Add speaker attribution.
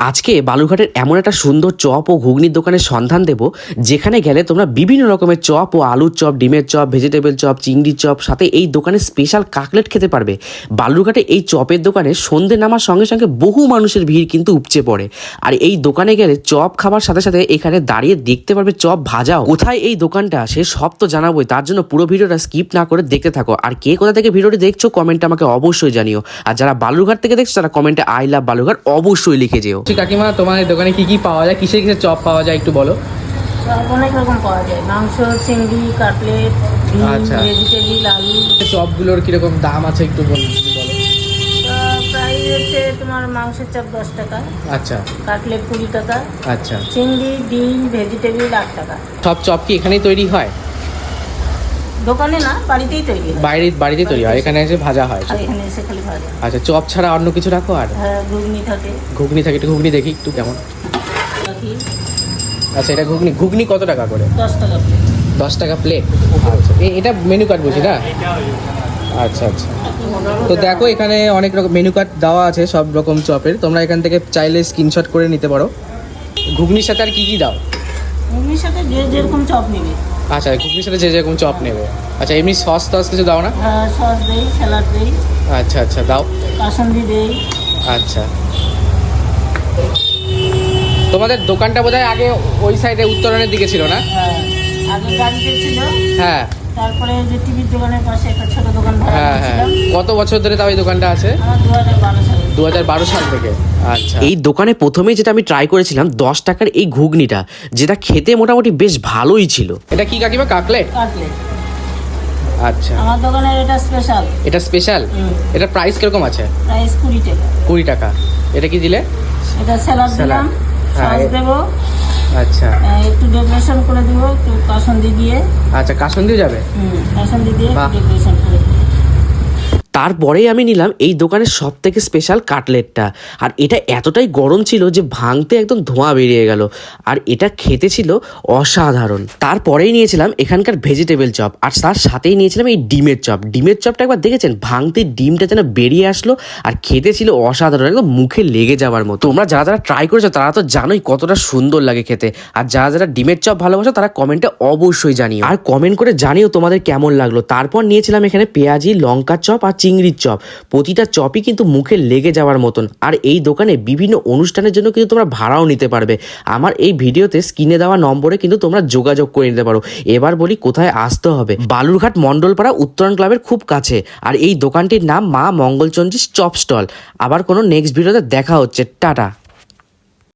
Speaker 1: আজকে বালুরঘাটের এমন একটা সুন্দর চপ ও ঘুগনির দোকানের সন্ধান দেব, যেখানে গেলে তোমরা বিভিন্ন রকমের চপ ও আলুর চপ, ডিমের চপ ভেজিটেবল চপ, চিংড়ির চপ, সাথে এই দোকানে স্পেশাল কাকলেট খেতে পারবে। বালুরঘাটে এই চপের দোকানে সন্ধে নামার সঙ্গে সঙ্গে বহু মানুষের ভিড় কিন্তু উপচে পড়ে। আর এই দোকানে গেলে চপ খাবার সাথে সাথে এখানে দাঁড়িয়ে দেখতে পারবে চপ ভাজাও। কোথায় এই দোকানটা সে সব তো জানাবোই, তার জন্য পুরো ভিডিওটা স্কিপ না করে দেখতে থাকো। আর কে কোথা থেকে ভিডিওটি দেখছ কমেন্টে আমাকে অবশ্যই জানিও। আর যারা বালুরঘাট থেকে দেখছ, তারা কমেন্টে আই লাভ বালুরঘাট অবশ্যই লিখে যেও।
Speaker 2: কাকিমা তোমার দোকানে কি কি পাওয়া যায়? কিসের কিসের চপ পাওয়া যায় একটু বলো।
Speaker 3: সব অনেক রকম পাওয়া যায়। মাংস চিংড়ি কাটলেট
Speaker 2: আচ্ছা।
Speaker 3: ভেজিটেবিল আলু।
Speaker 2: চপগুলোর কীরকম দাম আছে একটু বল- যদি বলো
Speaker 3: প্রাইস হচ্ছে তোমার মাংসের চপ দশ টাকা।
Speaker 2: আচ্ছা।
Speaker 3: কাটলেট কুড়ি টাকা।
Speaker 2: আচ্ছা।
Speaker 3: চিংড়ি ডিম ভেজিটেবিল আট টাকা।
Speaker 2: সব চপ কি এখানেই তৈরি হয়?
Speaker 3: দোকানে না বাড়িতেই তৈরি হয়।
Speaker 2: বাইরে বাড়িতে তৈরি হয় এখানে এসে ভাজা হয়
Speaker 3: আর এখানে এসে খালি ভাজা
Speaker 2: আচ্ছা চপ ছাড়া অন্য কিছু রাখো আর?
Speaker 3: হ্যাঁ ঘুগনি থাকে।
Speaker 2: ঘুগনি থাকে একটু ঘুগনি দেখি একটু কেমন? আচ্ছা এটা ঘুগনি ঘুগনি কত টাকা করে?
Speaker 3: দশ টাকা।
Speaker 2: দশ টাকা প্লেট আচ্ছা এটা মেনু কার্ড বুঝি না? আচ্ছা আচ্ছা। তো দেখো এখানে অনেক রকম মেনু কার্ড দেওয়া আছে সব রকম চপের। তোমরা এখান থেকে চাইলে স্ক্রিনশট করে নিতে পারো। ঘুগনির সাথে আর কি কি দাও?
Speaker 3: ঘুগনির সাথে যে যেরকম চপ নেবে।
Speaker 2: আচ্ছা ঘুগনির সাথে যে যেরকম চপ নেবে। আচ্ছা এমনি সস টস কিছু দাও না?
Speaker 3: সস দেই স্যালাড দেই।
Speaker 2: আচ্ছা আচ্ছা দাও।
Speaker 3: কাসন্দি দেই।
Speaker 2: আচ্ছা। তোমাদের দোকানটা বোধহয় আগে ওই সাইডে উত্তরণের দিকে ছিল না?
Speaker 3: হ্যাঁ আগে গাড়িতে ছিল।
Speaker 2: হ্যাঁ।
Speaker 3: তারপরে যে টিভির দোকানের পাশে একটা ছোট দোকান
Speaker 2: হ্যাঁ হ্যাঁ। কত বছর ধরে তাও এই দোকানটা আছে?
Speaker 3: দু হাজার বারো সালে।
Speaker 2: থেকে। আচ্ছা।
Speaker 1: এই দোকানে প্রথমেই যেটা আমি ট্রাই করেছিলাম দশ টাকার এই ঘুগনিটা যেটা খেতে মোটামুটি বেশ ভালোই ছিল।
Speaker 2: এটা কি কাকিমা? কাকলেট? আচ্ছা।
Speaker 3: আমার দোকানের এটা স্পেশাল
Speaker 2: এটা স্পেশাল এটা প্রাইস কীরকম আছে?
Speaker 3: প্রাইস কুড়ি টাকা।
Speaker 2: কুড়ি টাকা। এটা কি দিলে?
Speaker 3: এটা স্যালাড। দিলাম
Speaker 2: হ্যাঁ,
Speaker 3: সস
Speaker 2: এ-
Speaker 3: দেবো।
Speaker 2: আচ্ছা
Speaker 3: একটু ডেকোরেশন করে দিব একটু কাসন্দি দিয়ে
Speaker 2: আচ্ছা কাসন্দিও যাবে
Speaker 3: হুম, কাসন্দি দিয়ে। ডেকোরেশন করে দিব।
Speaker 1: তারপরেই আমি নিলাম এই দোকানের সব থেকে স্পেশাল কাটলেটটা আর এটা এতটাই গরম ছিল যে ভাঙতে একদম ধোঁয়া বেরিয়ে গেল। আর এটা খেতে ছিল অসাধারণ। তারপরেই নিয়েছিলাম এখানকার ভেজিটেবল চপ আর তার সাথেই নিয়েছিলাম এই ডিমের চপ ডিমের চপটা একবার দেখেছেন? ভাঙতে ডিমটা যেন বেরিয়ে আসলো আর খেতে ছিল অসাধারণ, একদম মুখে লেগে যাওয়ার মতো। তোমরা যারা যারা ট্রাই করেছ, তারা তো জানোই কতটা সুন্দর লাগে খেতে। আর যারা যারা ডিমের চপ ভালোবাসো, তারা কমেন্টে অবশ্যই জানিও। আর কমেন্ট করে জানিও তোমাদের কেমন লাগল। তারপর নিয়েছিলাম এখানে পেঁয়াজি, লঙ্কা চপ আর চিংড়ির চপ। প্রতিটা চপই কিন্তু মুখে লেগে যাওয়ার মতন। আর এই দোকানে বিভিন্ন অনুষ্ঠানের জন্য কিন্তু তোমরা ভাড়াও নিতে পারবে। আমার এই ভিডিওতে স্ক্রিনে দেওয়া নম্বরে কিন্তু তোমরা যোগাযোগ করে নিতে পারো। এবার বলি কোথায় আসতে হবে। বালুরঘাট মণ্ডলপাড়া উত্তরণ ক্লাবের খুব কাছে। আর এই দোকানটির নাম মা মঙ্গলচন্দ্রীর চপ স্টল। আবার কোনো নেক্সট ভিডিওতে দেখা হচ্ছে। টাটা।